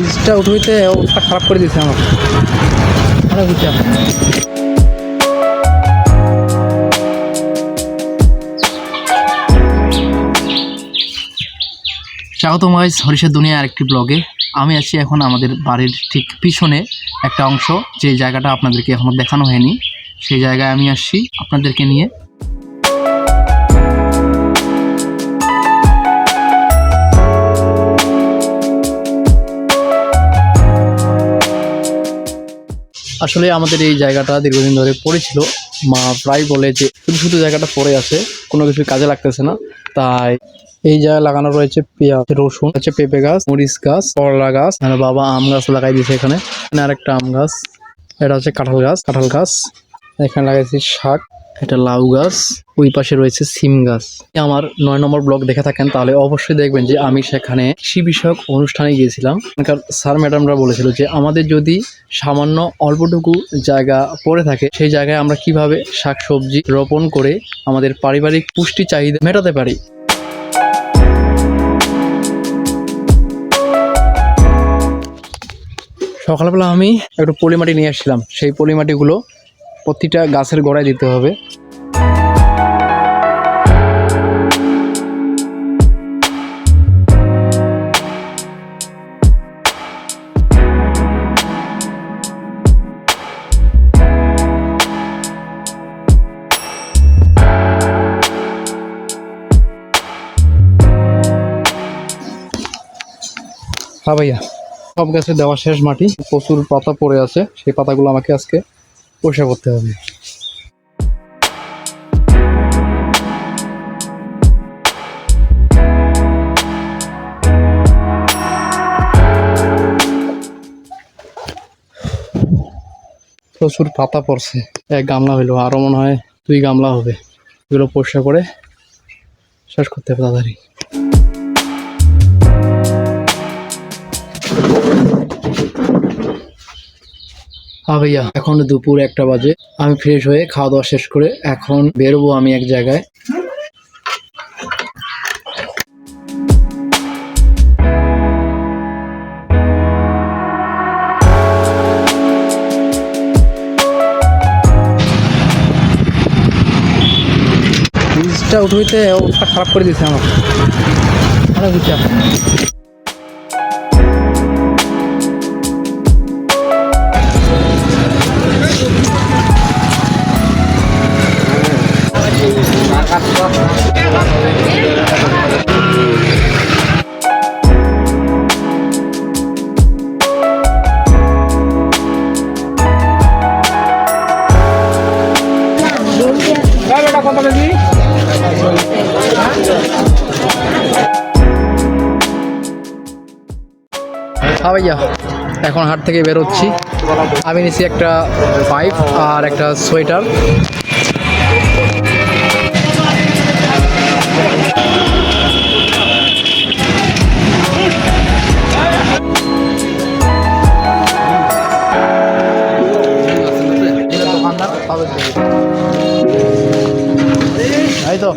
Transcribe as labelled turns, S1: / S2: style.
S1: ব্রিজটা উঠে উঠতে অবস্থা খারাপ করে দিয়েছে আমার। অনেক উঁচা স্বাগতম গাইস হরিষের দুনিয়া আরেকটি ব্লগে। আমি আছি এখন আমাদের বাড়ির ঠিক পিছনে একটা অংশ, যে জায়গাটা আপনাদেরকে এখনও দেখানো হয়নি। সেই জায়গায় আমি আসছি আপনাদেরকে নিয়ে। আসলে আমাদের এই জায়গাটা দীর্ঘদিন ধরে পড়েছিল। মা প্রায় বলে যে, শুধু শুধু জায়গাটা পড়ে আছে, কোনো কিছু কাজে লাগতেছে না। তাই এই জায়গায় লাগানো রয়েছে পেঁয়াজ, রসুন আছে পেঁপে গাছ, মরিচ গাছ, করলা গাছ মানে বাবা আম গাছ লাগাই দিয়েছে এখানে। আর একটা আম গাছ, এটা হচ্ছে কাঁঠাল গাছ কাঁঠাল গাছ। এখানে লাগাইছি শাক। এটা লাউ গাছ, ওই পাশে রয়েছে সিম গাছ। আমার নয় নম্বর ব্লগ দেখে থাকেন, তাহলে অবশ্যই দেখবেন যে আমি সেখানে কৃষি বিষয়ক অনুষ্ঠানে গিয়েছিলাম। এখানকার স্যার, ম্যাডামরা বলেছিল যে আমাদের যদি সামান্য অল্পটুকু জায়গা পড়ে থাকে, সেই জায়গায় আমরা কীভাবে শাকসবজি রোপণ করে আমাদের পারিবারিক পুষ্টি চাহিদা মেটাতে পারি? সকালবেলা আমি একটু পলিমাটি নিয়ে আসছিলাম। সেই পলিমাটিগুলো প্রতিটা গাছের গোড়ায় দিতে হবে। হ্যাঁ ভাইয়া, সব গাছে দেওয়া শেষ মাটি, প্রচুর পাতা পড়ে আছে, সেই পাতাগুলো আমাকে আজকে পরিষ্কার করতে হবে। প্রচুর পাতা পড়ছে। এক গামলা হইল আরও মনে হয় দুই গামলা হবে। এগুলো পরিষ্কার করে শেষ করতে হবে তাড়াতাড়ি। হ্যাঁ ভাইয়া, এখন দুপুর একটা বাজে। আমি ফ্রেশ হয়ে খাওয়া দাওয়া শেষ করে এখন বেরোবো আমি এক জায়গায়। ব্রিজটা উঠে অবস্থা খারাপ করে দিয়েছে আমার হ্যাঁ ভাইয়া। এখন হাট থেকে বেরোচ্ছি। আমি নিছি একটা পাইপ আর একটা সোয়েটার। এই তো